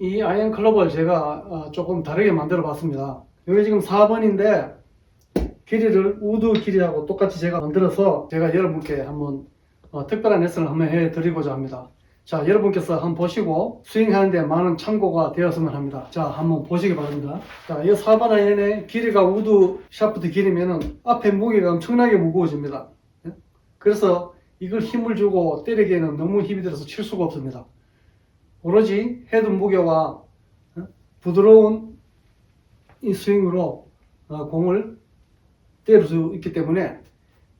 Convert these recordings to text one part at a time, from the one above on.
이 아이언 클럽을 제가 어, 조금 다르게 만들어 봤습니다. 여기 지금 4번인데 길이를 우드 길이하고 똑같이 제가 만들어서 제가 여러분께 한번 어, 특별한 레슨을 한번 해 드리고자 합니다. 자, 여러분께서 한번 보시고 스윙하는데 많은 참고가 되었으면 합니다. 자, 한번 보시기 바랍니다. 자, 이 4번 아이언의 길이가 우드 샤프트 길이면은 앞에 무게가 엄청나게 무거워집니다. 예? 그래서 이걸 힘을 주고 때리기에는 너무 힘이 들어서 칠 수가 없습니다. 오로지 헤드 무게와 어? 부드러운 이 스윙으로 어, 공을 때릴 수 있기 때문에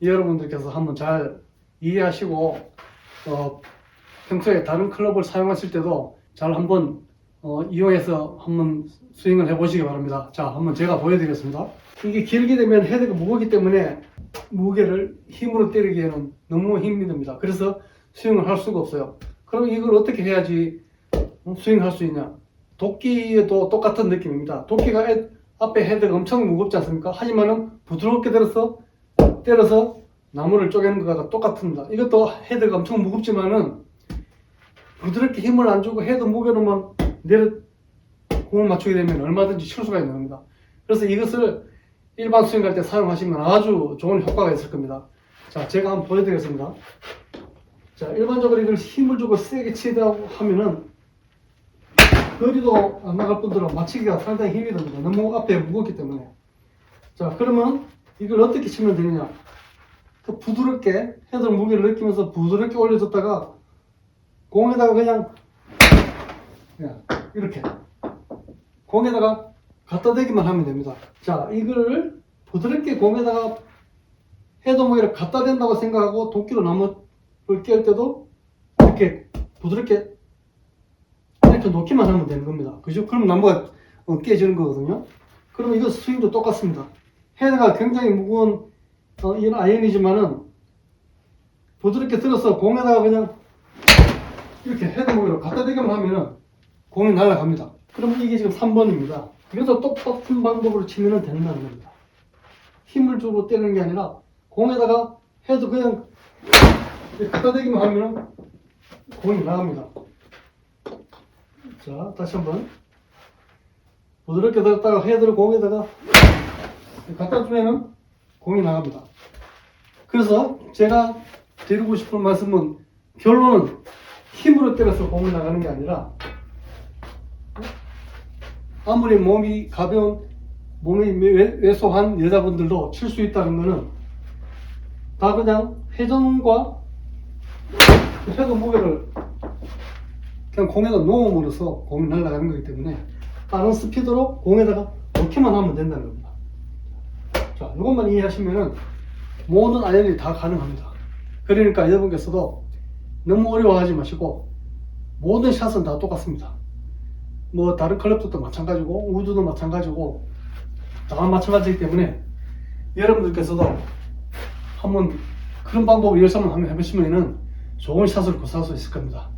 여러분들께서 한번 잘 이해하시고 어, 평소에 다른 클럽을 사용하실 때도 잘 한번 어, 이용해서 한번 스윙을 해보시기 바랍니다. 자, 한번 제가 보여드리겠습니다. 이게 길게 되면 헤드가 무겁기 때문에 무게를 힘으로 때리기에는 너무 힘이 듭니다. 그래서 스윙을 할 수가 없어요. 그럼 이걸 어떻게 해야지 어, 스윙할 수 있냐? 도끼에도 똑같은 느낌입니다. 도끼가 에- 앞에 헤드가 엄청 무겁지 않습니까? 하지만은 부드럽게 들어서 때려서 나무를 쪼개는 것과 똑같습니다. 이것도 헤드가 엄청 무겁지만은 부드럽게 힘을 안 주고 헤드 무게로만 내려 공을 맞추게 되면 얼마든지 칠 수가 있는 겁니다. 그래서 이것을 일반 스윙할 때 사용하시면 아주 좋은 효과가 있을 겁니다. 자, 제가 한번 보여드리겠습니다. 자, 일반적으로 이걸 힘을 주고 세게 치다고 하면은 거리도 안 나갈 뿐더러 맞추기가 상당히 힘이 듭니다. 너무 앞에 무겁기 때문에. 자, 그러면 이걸 어떻게 치면 되느냐? 그 부드럽게 헤드 무게를 느끼면서 부드럽게 올려줬다가 공에다가 그냥 그냥 이렇게 공에다가 갖다 대기만 하면 됩니다. 자, 이걸 부드럽게 공에다가 헤드 무게를 갖다 댄다고 생각하고 도끼로 나무를 깰 때도 이렇게 부드럽게 이렇게 놓기만 하면 되는 겁니다. 그죠? 그럼 나무가 어, 깨지는 거거든요. 그럼 이거 스윙도 똑같습니다. 헤드가 굉장히 무거운 어, 이런 아이언이지만은 부드럽게 들어서 공에다가 그냥 이렇게 헤드 무게로 갖다 대기만 하면은 공이 날아갑니다. 그럼 이게 지금 3번입니다. 이것도 똑같은 방법으로 치면 된다는 겁니다. 힘을 주고 때리는 게 아니라 공에다가 헤드 그냥 갖다 대기만 하면은 공이 나갑니다. 자, 다시 한번. 부드럽게 들었다가 헤드를 공에다가 갖다 주면은 공이 나갑니다. 그래서 제가 드리고 싶은 말씀은 결론은 힘으로 때려서 공이 나가는 게 아니라 아무리 몸이 가벼운 몸이 외- 왜소한 여자분들도 칠 수 있다는 거는 다 그냥 회전과 헤드 무게를 그냥 공에다 놓음으로써 공이 날아가는 거기 때문에 빠른 스피드로 공에다가 넣기만 하면 된다는 겁니다. 자, 이것만 이해하시면은 모든 아이언이 다 가능합니다. 그러니까 여러분께서도 너무 어려워하지 마시고 모든 샷은 다 똑같습니다. 뭐 다른 클럽들도 마찬가지고 우드도 마찬가지고 다 마찬가지이기 때문에 여러분들께서도 한번 그런 방법을 열심히 한번 해보시면은 좋은 샷을 구사할 수 있을 겁니다.